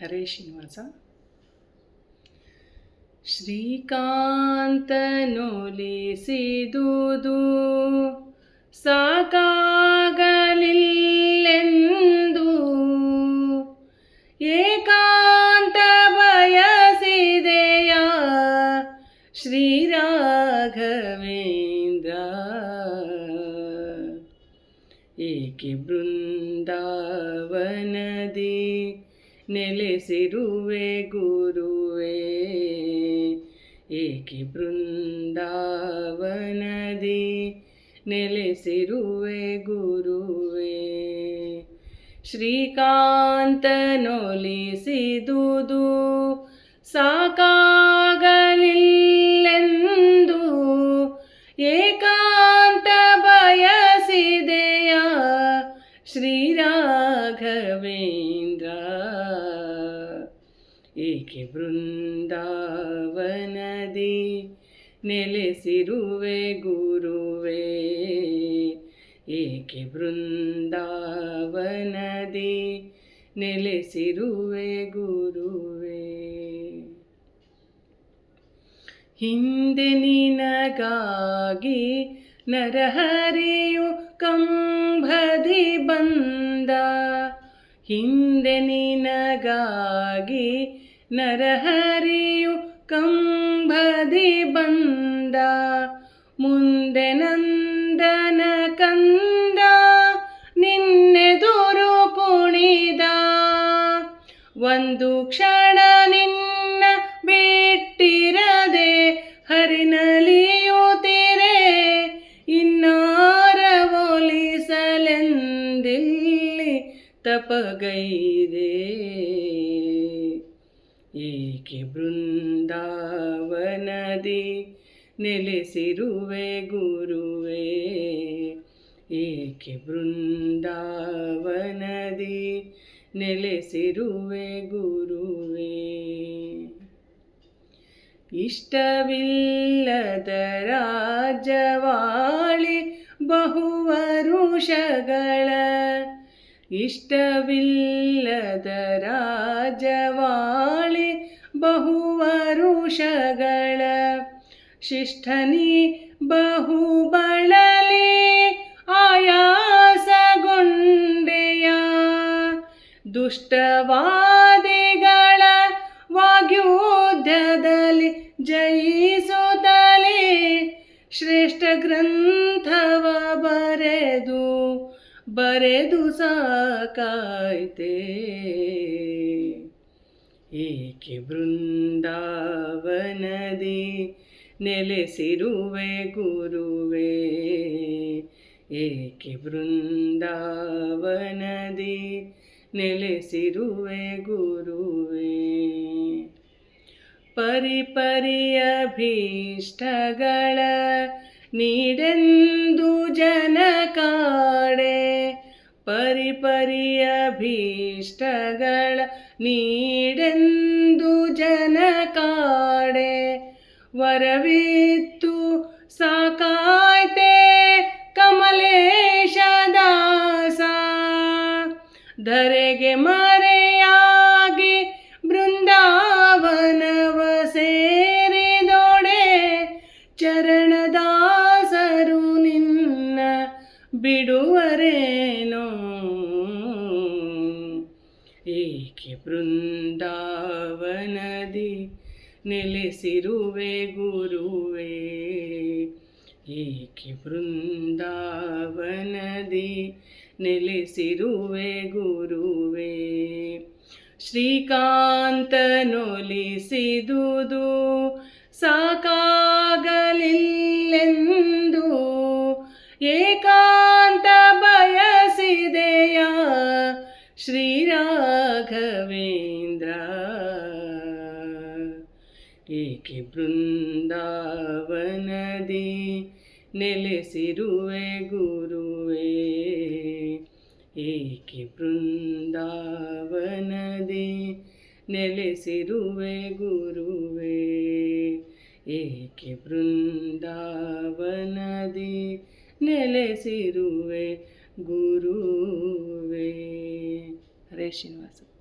ಹರೇ ಶ್ರೀನಿವಾಸ. ಶ್ರೀಕಾಂತನೊಲಿಸಿದುದು ಸಾಕಾಗಲಿಲ್ಲೆಂದು ಏಕಾಂತ ಬಯಸಿದೆಯ ಶ್ರೀರಾಘವೇಂದ್ರ? ಏಕೆ ಬೃಂದಾವನದಿ ನೆಲೆಸಿರುವೆ ಗುರುವೇ. ಏಕೆ ಬೃಂದಾವನದಿ ನೆಲೆಸಿರುವೆ ಗುರುವೇ. ಶ್ರೀಕಾಂತನೊಲಿಸಿದುದು ಸಾಕಾಗಲಿಲ್ಲೆಂದು ಏಕಾಂತ ಬಯಸಿದೆಯ ಶ್ರೀರಾಘವೇಂದ್ರ. ಏಕೆ ಬೃಂದಾವನದಿ ನೆಲೆಸಿರುವೆ ಗುರುವೇ. ಏಕೆ ಬೃಂದಾವನದಿ ನೆಲೆಸಿರುವೆ ಗುರುವೇ. ಹಿಂದೆ ನಿನಗಾಗಿ ನರಹರಿಯು ಕಂಬದಿ ಬಂದ. ಹಿಂದೆ ನಿನಗಾಗಿ ನರಹರಿಯು ಕಂಬದಿ ಬಂದ. ಮುಂದೆ ನಂದನ ಕಂದ, ನಿನ್ನೆದುರು ಕುಣಿದ. ಒಂದು ಕ್ಷಣ ನಿನ್ನ ಬಿಟ್ಟಿರದೆ ಹರಿನಲಿಯುತ್ತಿರೆ ಇನ್ನಾರ ಒಲಿಸಲೆಂದಿಲ್ಲಿ ತಪಗೈದೆ. ಏಕೆ ಬೃಂದಾವನದಿ ನೆಲೆಸಿರುವೆ ಗುರುವೇ? ಏಕೆ ಬೃಂದಾವನದಿ ನೆಲೆಸಿರುವೆ ಗುರುವೇ? ಇಷ್ಟವಿಲ್ಲದ ರಾಜವಾಳಿ ಬಹುವರುಷಗಳ ಇಷ್ಟವಿಲ್ಲದ ರಾಜವಾಳಿ ಬಹುವರುಷಗಳ ಶಿಷ್ಟನಿ ಬಹುಬಳಲಿ ಆಯಾಸಗೊಂಡೆಯ ದುಷ್ಟವಾದಿಗಳ ವಾಗ್ಯುದ್ಧದಲ್ಲಿ ಜಯಿಸುತ್ತಲೇ ಶ್ರೇಷ್ಠ ಗ್ರಂಥವ ಬರೆದು ಬರೆದು ಸಾಕಾಯ್ತೆ. ಏಕೆ ಬೃಂದಾವನದಿ ನೆಲೆಸಿರುವೆ ಗುರುವೇ? ಏಕೆ ಬೃಂದಾವನದಿ ನೆಲೆಸಿರುವೆ ಗುರುವೇ? ಪರಿಪರಿಯ ಭೀಷ್ಟಗಳ ನೀಡೆಂದು ಜನ ಕಾಡೆ ಪರಿಪರಿಯ ಭೀಷ್ಟಗಳ ನೀಡೆಂದು ಜನ ಕಾಡೆ ವರವಿತ್ತು ಸಾಕಾಯ್ತೆ ಕಮಲೇಶ ದಾಸ ಧರೆಗೆ ಮರೆಯಾಗಿ ಬೃಂದಾವನವ ಸೇರಿದೊಡೆ ಚರಣದಾಸರು ನಿನ್ನ ಬಿಡುವರೇನೋ. ಏಕೆ ಬೃಂದಾವನದಿ ನೆಲೆಸಿರುವೆ ಗುರುವೇ? ಏಕೆ ಬೃಂದಾವನದಿ ನೆಲೆಸಿರುವೆ ಗುರುವೇ? ಶ್ರೀಕಾಂತನೊಲಿಸಿದುದು ಸಾಕಾಗಲಿಲ್ಲೆಂದು ಏಕಾಂತ ಏಕೆ ಬೃಂದಾವನದಿ ನೆಲೆಸಿರುವೆ ಗುರುವೇ? ಏಕೆ ಬೃಂದಾವನದಿ ನೆಲೆಸಿರುವೆ ಗುರುವೇ? ಏಕೆ ಬೃಂದಾವನದಿ ನೆಲೆಸಿರುವೆ ಗುರುವೇ? ಹರೇ ಶ್ರೀನಿವಾಸ.